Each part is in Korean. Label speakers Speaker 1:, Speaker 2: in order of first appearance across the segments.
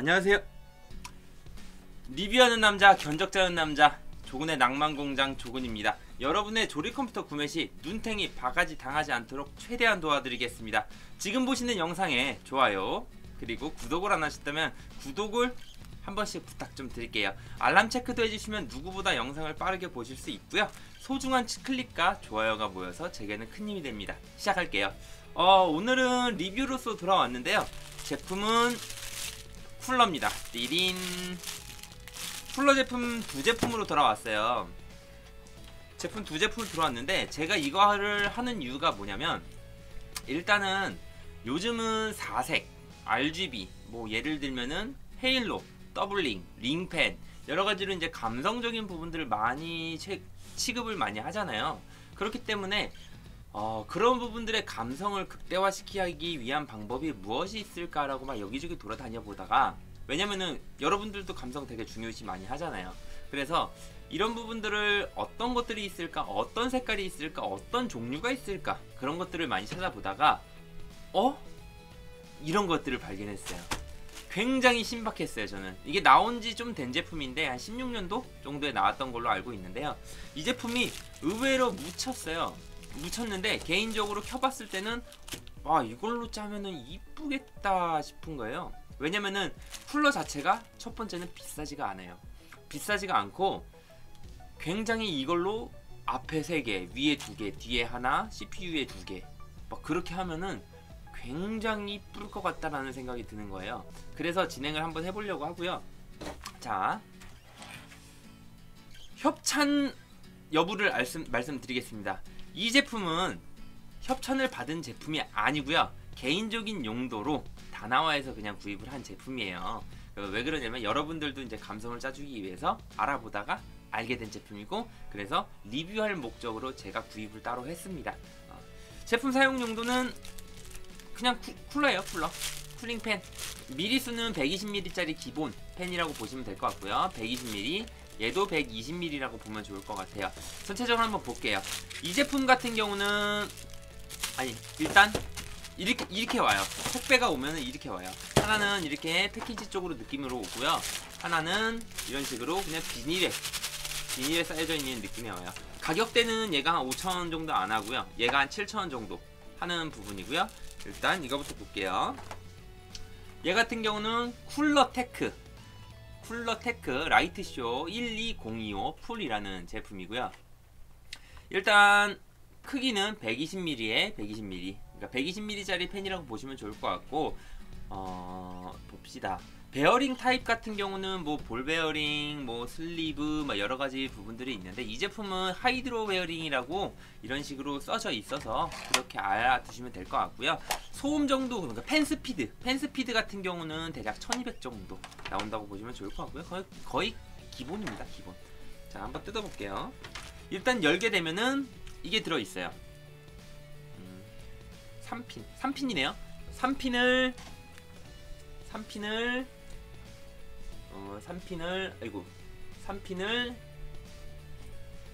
Speaker 1: 안녕하세요. 리뷰하는 남자, 견적자는 남자, 조근의 낭만공장 조근입니다. 여러분의 조립 컴퓨터 구매 시 눈탱이 바가지 당하지 않도록 최대한 도와드리겠습니다. 지금 보시는 영상에 좋아요 그리고 구독을 안 하셨다면 구독을 한 번씩 부탁 좀 드릴게요. 알람 체크도 해주시면 누구보다 영상을 빠르게 보실 수 있고요. 소중한 클릭과 좋아요가 모여서 제게는 큰 힘이 됩니다. 시작할게요. 어, 오늘은 리뷰로서 돌아왔는데요. 제품은 쿨러입니다. 띠린 쿨러 제품 두 제품으로 돌아왔어요. 제품 두 제품 들어왔는데 제가 이거를 하는 이유가 뭐냐면 일단은 요즘은 4색, RGB, 뭐 예를 들면은 헤일로, 더블링, 링펜 여러 가지로 이제 감성적인 부분들을 많이 채, 취급을 많이 하잖아요. 그렇기 때문에 어, 그런 부분들의 감성을 극대화시키기 위한 방법이 무엇이 있을까라고 막 여기저기 돌아다녀 보다가 왜냐면은 여러분들도 감성 되게 중요시 많이 하잖아요. 그래서 이런 부분들을 어떤 것들이 있을까, 어떤 색깔이 있을까, 어떤 종류가 있을까 그런 것들을 많이 찾아보다가 어? 이런 것들을 발견했어요. 굉장히 신박했어요, 저는. 이게 나온 지 좀 된 제품인데, 한 16년도 정도에 나왔던 걸로 알고 있는데요. 이 제품이 의외로 묻혔어요. 묻혔는데, 개인적으로 켜봤을 때는, 와, 이걸로 짜면은 이쁘겠다 싶은 거예요. 왜냐면은, 쿨러 자체가 첫 번째는 비싸지가 않아요. 비싸지가 않고, 굉장히 이걸로 앞에 3개, 위에 2개, 뒤에 하나, CPU에 2개. 막 그렇게 하면은 굉장히 이쁠 것 같다라는 생각이 드는 거예요. 그래서 진행을 한번 해보려고 하고요. 자, 협찬 여부를 말씀, 말씀드리겠습니다. 이 제품은 협찬을 받은 제품이 아니고요. 개인적인 용도로 다나와에서 그냥 구입을 한 제품이에요. 왜 그러냐면 여러분들도 이제 감성을 짜주기 위해서 알아보다가 알게 된 제품이고 그래서 리뷰할 목적으로 제가 구입을 따로 했습니다. 어, 제품 사용 용도는 그냥 쿠, 쿨러예요 쿨러 쿨링팬 미리수는 120ml짜리 기본 팬이라고 보시면 될 것 같고요 120ml 얘도 120ml라고 보면 좋을 것 같아요. 전체적으로 한번 볼게요. 이 제품 같은 경우는 아니 일단 이렇게 이렇게 와요. 택배가 오면은 이렇게 와요. 하나는 이렇게 패키지 쪽으로 느낌으로 오고요. 하나는 이런 식으로 그냥 비닐에 비닐에 쌓여져 있는 느낌이 와요. 가격대는 얘가 한 5천원 정도 안 하고요. 얘가 한 7천원 정도 하는 부분이고요. 일단 이거부터 볼게요. 얘 같은 경우는 쿨러 테크 쿨러 테크 라이트쇼 12025 풀이라는 제품이고요. 일단 크기는 120mm에 120mm 그러니까 120mm짜리 펜이라고 보시면 좋을 것 같고 어 봅시다. 베어링 타입 같은 경우는 뭐 볼 베어링, 뭐 슬리브, 뭐 여러 가지 부분들이 있는데 이 제품은 하이드로 베어링이라고 이런 식으로 써져 있어서 그렇게 알아두시면 될 것 같고요. 소음 정도 그러니까 펜 스피드, 펜 스피드 같은 경우는 대략 1200 정도 나온다고 보시면 좋을 것 같고요. 거의, 거의 기본입니다, 기본. 자, 한번 뜯어볼게요. 일단 열게 되면은 이게 들어 있어요. 음, 3핀, 3핀이네요. 3핀을 3핀을 어, 3핀을 아이고 3핀을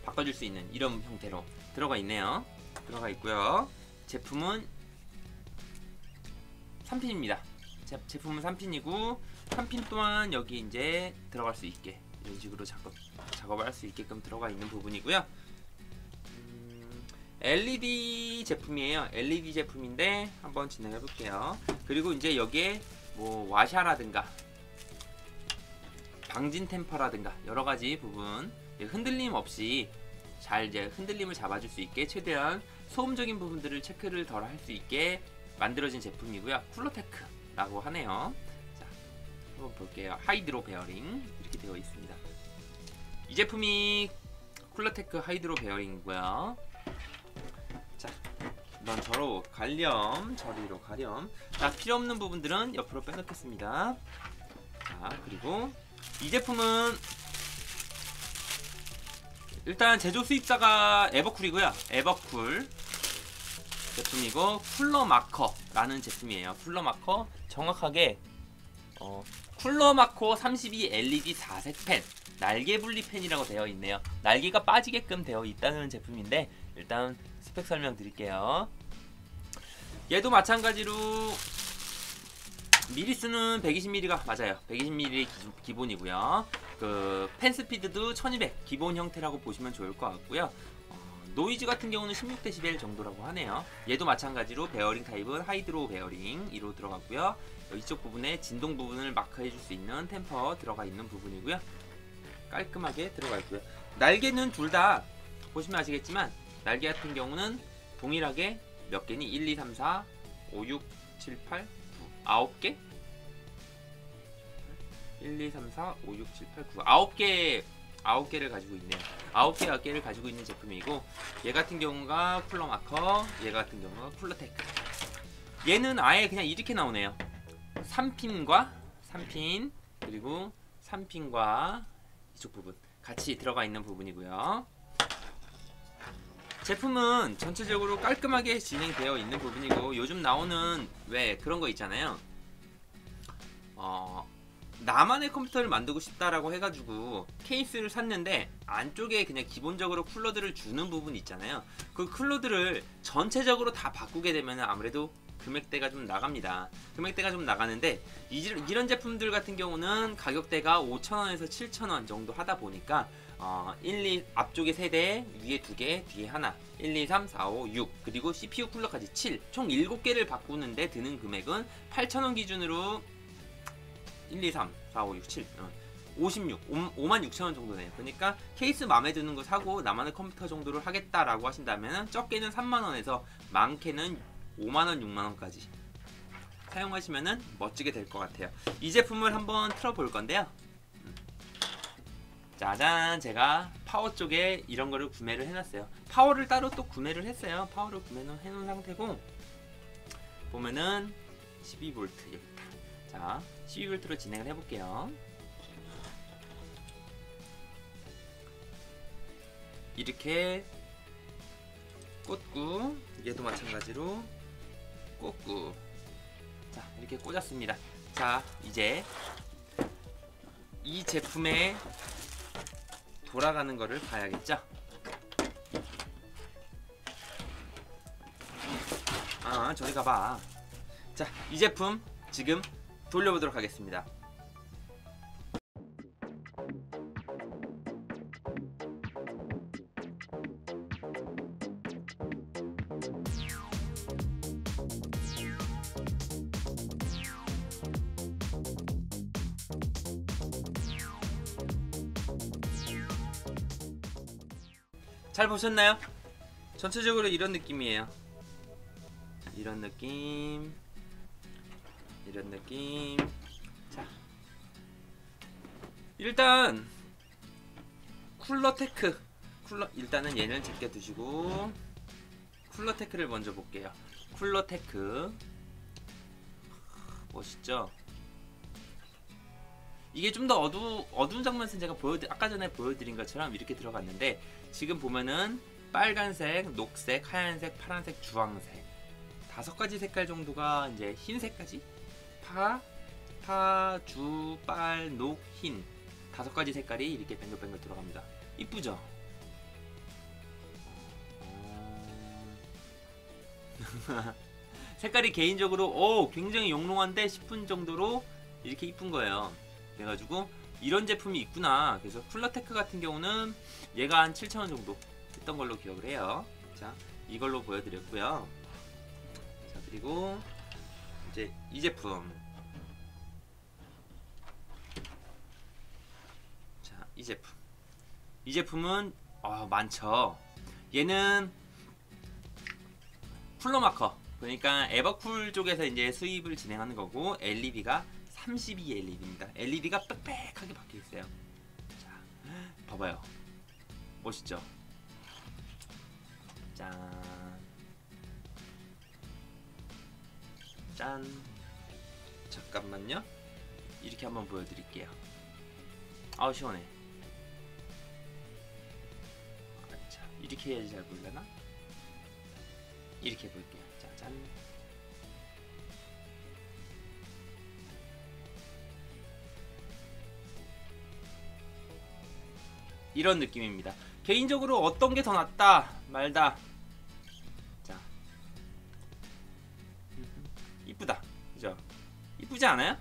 Speaker 1: 바꿔줄 수 있는 이런 형태로 들어가 있네요. 들어가 있고요. 제품은 3핀입니다. 제, 제품은 3핀이고 3핀 또한 여기 이제 들어갈 수 있게 이런 식으로 작업 작업을 할 수 있게끔 들어가 있는 부분이고요. 음, LED 제품이에요. LED 제품인데 한번 진행해 볼게요. 그리고 이제 여기에 뭐 와샤라든가 방진 템퍼라든가 여러 가지 부분 흔들림 없이 잘 이제 흔들림을 잡아줄 수 있게 최대한 소음적인 부분들을 체크를 덜 할 수 있게 만들어진 제품이고요. 쿨러테크라고 하네요. 자, 한번 볼게요. 하이드로 베어링 이렇게 되어 있습니다. 이 제품이 쿨러테크 하이드로 베어링이고요. 자, 넌 저로 가렴, 저리로 가렴. 자, 필요 없는 부분들은 옆으로 빼놓겠습니다. 자, 그리고 이 제품은 일단 제조 수입사가 에버쿨이고요. 에버쿨 제품이고 쿨러 마커라는 제품이에요. 쿨러 마커 정확하게 어, 쿨러 마커 32 LED 4색 펜 날개 분리 펜이라고 되어 있네요. 날개가 빠지게끔 되어 있다는 제품인데 일단 스펙 설명 드릴게요. 얘도 마찬가지로 미리스는 120mm가 맞아요. 120mm 기, 본이고요 그 펜스피드도 1200 기본 형태라고 보시면 좋을 것 같고요. 어, 노이즈 같은 경우는 16dB 정도라고 하네요. 얘도 마찬가지로 베어링 타입은 하이드로 베어링2로 들어갔고요. 이쪽 부분에 진동 부분을 마크해 줄 수 있는 템퍼 들어가 있는 부분이고요. 깔끔하게 들어가 있고요. 날개는 둘 다 보시면 아시겠지만 날개 같은 경우는 동일하게 몇 개니? 1, 2, 3, 4, 5, 6, 7, 8, 9, 9개? 1, 2, 3, 4, 5, 6, 7, 8, 9 9개 9개를 가지고 있네요. 9개 9개를 가지고 있는 제품이고 얘 같은 경우가 쿨러 마커 얘 같은 경우가 쿨러 테크. 얘는 아예 그냥 이렇게 나오네요. 3핀과 3핀 그리고 3핀과 이쪽 부분. 같이 들어가 있는 부분이고요 제품은 전체적으로 깔끔하게 진행되어 있는 부분이고 요즘 나오는 왜 그런 거 있잖아요 어 나만의 컴퓨터를 만들고 싶다라고 해가지고 케이스를 샀는데 안쪽에 그냥 기본적으로 쿨러들을 주는 부분 있잖아요. 그 쿨러들을 전체적으로 다 바꾸게 되면 아무래도 금액대가 좀 나갑니다. 금액대가 좀 나가는데 이런 제품들 같은 경우는 가격대가 5,000원에서 7,000원 정도 하다 보니까 어, 1, 2 앞쪽에 3대, 위에 2개, 뒤에 하나 1, 2, 3, 4, 5, 6 그리고 CPU 쿨러까지 7 총 7개를 바꾸는데 드는 금액은 8,000원 기준으로 1, 2, 3, 4, 5, 6, 7 어. 56, 5, 만 6천 원 정도네요. 그러니까 케이스 마음에 드는 거 사고 나만의 컴퓨터 정도를 하겠다라고 하신다면 적게는 3만 원에서 많게는 5만 원, 6만 원까지 사용하시면은 멋지게 될 것 같아요. 이 제품을 한번 틀어볼 건데요. 음. 짜잔 제가 파워 쪽에 이런 거를 구매를 해놨어요 파워를 따로 또 구매를 했어요 파워를 구매는 해놓은 상태고 보면은 12V 여기 있다 자 12V로 진행을 해볼게요. 이렇게 꽂고 얘도 마찬가지로 꽂고 자 이렇게 꽂았습니다. 자 이제 이 제품의 돌아가는 거를 봐야겠죠? 아 저리 가봐. 자 이 제품 지금 돌려보도록 하겠습니다. 잘 보셨나요? 전체적으로 이런 느낌이에요. 이런 느낌. 이런 느낌 자 일단 쿨러 테크 쿨러 일단은 얘는 제껴 두시고 쿨러 테크를 먼저 볼게요 쿨러 테크 멋있죠 이게 좀 더 어두 어두운 장면에서 제가 보여 아까 전에 보여드린 것처럼 이렇게 들어갔는데 지금 보면은 빨간색, 녹색, 하얀색, 파란색, 주황색 다섯 가지 색깔 정도가 이제 흰색까지 파, 파, 주, 빨, 녹, 흰 다섯 가지 색깔이 이렇게 뱅글뱅글 들어갑니다. 이쁘죠? 어. 색깔이 개인적으로 오 굉장히 영롱한데 싶은 정도로 이렇게 이쁜 거예요. 그래가지고 이런 제품이 있구나. 그래서 쿨러테크 같은 경우는 얘가 한 7,000원 정도 했던 걸로 기억을 해요. 자, 이걸로 보여드렸고요. 자, 그리고 이제 이 제품 자 이 제품 이 제품은 어, 많죠 얘는 쿨러 마커 그러니까 에버쿨 쪽에서 이제 수입을 진행하는 거고 LED가 32 LED입니다. LED가 빽빽하게 박혀 있어요. 자 봐봐요. 멋있죠? 짠 짠. 잠깐만요. 이렇게 한번 보여드릴게요. 아우 시원해. 자 이렇게 해야지 잘 보이려나? 이렇게 볼게요. 짜잔 이런 느낌입니다 개인적으로 어떤 게 더 낫다 말다 이쁘다 그죠? 이쁘지 않아요?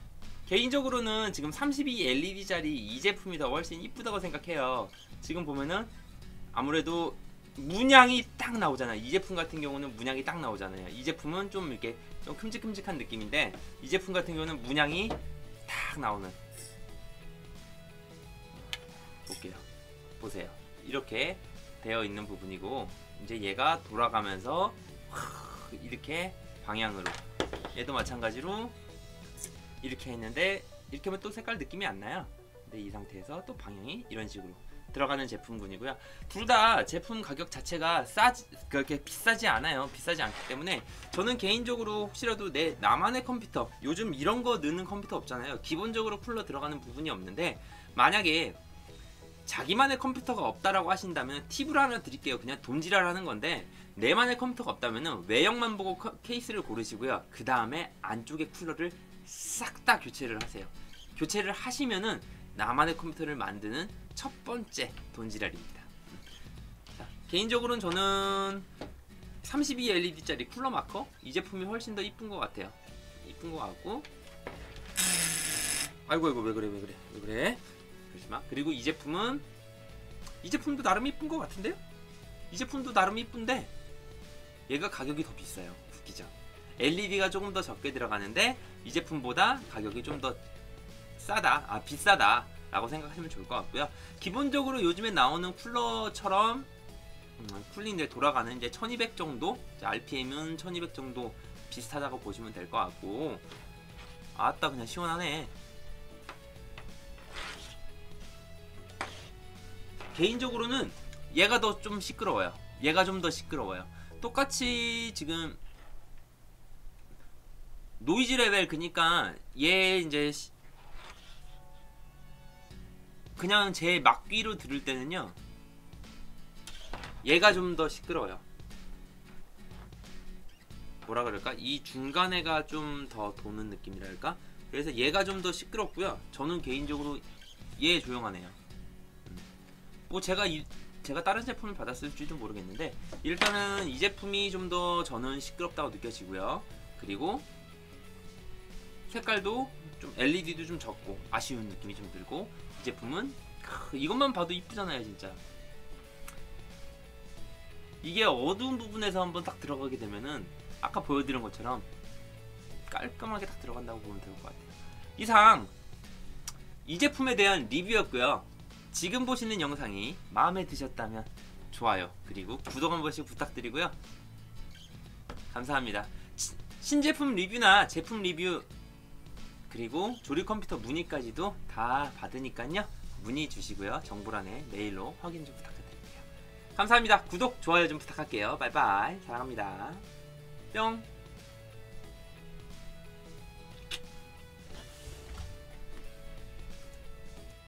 Speaker 1: 개인적으로는 지금 32 LED짜리 이 제품이 더 훨씬 이쁘다고 생각해요. 지금 보면은 아무래도 문양이 딱 나오잖아요. 이 제품 같은 경우는 문양이 딱 나오잖아요. 이 제품은 좀 이렇게 좀 큼직큼직한 느낌인데 이 제품 같은 경우는 문양이 딱 나오는 보세요. 이렇게 되어 있는 부분이고 이제 얘가 돌아가면서 이렇게 방향으로 얘도 마찬가지로 이렇게 했는데 이렇게 하면 또 색깔 느낌이 안 나요. 근데 이 상태에서 또 방향이 이런 식으로 들어가는 제품군이고요. 둘 다 제품 가격 자체가 싸지 그렇게 비싸지 않아요. 비싸지 않기 때문에 저는 개인적으로 혹시라도 내 나만의 컴퓨터 요즘 이런 거 넣는 컴퓨터 없잖아요. 기본적으로 쿨러 들어가는 부분이 없는데 만약에 자기만의 컴퓨터가 없다라고 하신다면 팁을 하나 드릴게요. 그냥 돈지랄 하는 건데 내만의 컴퓨터가 없다면 외형만 보고 커- 케이스를 고르시고요. 그 다음에 안쪽에 쿨러를 싹 다 교체를 하세요. 교체를 하시면은 나만의 컴퓨터를 만드는 첫 번째 돈지랄입니다. 자, 개인적으로는 저는 32 LED짜리 쿨러 마커 이 제품이 훨씬 더 이쁜 것 같아요. 이쁜 것 같고 아이고 아이고 왜 그래 왜 그래 왜 그래 그러지 마. 그리고 이 제품은 이 제품도 나름 이쁜 것 같은데요? 이 제품도 나름 이쁜데 얘가 가격이 더 비싸요. 웃기죠. LED가 조금 더 적게 들어가는데 이 제품보다 가격이 좀 더 싸다, 아 비싸다. 라고 생각하시면 좋을 것 같고요. 기본적으로 요즘에 나오는 쿨러처럼 음, 쿨링 돌아가는 이제 1200 정도, RPM은 1200 정도 비슷하다고 보시면 될 것 같고, 아따 그냥 시원하네. 개인적으로는 얘가 더 좀 시끄러워요. 얘가 좀 더 시끄러워요. 똑같이 지금 노이즈 레벨 그니까 얘 이제 시- 그냥 제 막귀로 들을 때는요. 얘가 좀 더 시끄러워요. 뭐라 그럴까? 이 중간에가 좀 더 도는 느낌이랄까? 그래서 얘가 좀 더 시끄럽고요. 저는 개인적으로 얘 조용하네요. 음. 뭐 제가 이, 제가 다른 제품을 받았을지도 모르겠는데 일단은 이 제품이 좀 더 저는 시끄럽다고 느껴지고요. 그리고 색깔도 좀 LED도 좀 적고 아쉬운 느낌이 좀 들고 이 제품은 크, 이것만 봐도 이쁘잖아요 진짜 이게 어두운 부분에서 한번 딱 들어가게 되면은 아까 보여드린 것처럼 깔끔하게 딱 들어간다고 보면 될 것 같아요 이상 이 제품에 대한 리뷰였고요 지금 보시는 영상이 마음에 드셨다면 좋아요 그리고 구독 한 번씩 부탁드리고요 감사합니다 시- 신제품 리뷰나 제품 리뷰 그리고 조립 컴퓨터 문의까지도 다 받으니까요. 문의 주시고요. 정보란에 메일로 확인 좀 부탁드릴게요. 감사합니다. 구독, 좋아요 좀 부탁할게요. 바이바이. 사랑합니다. 뿅.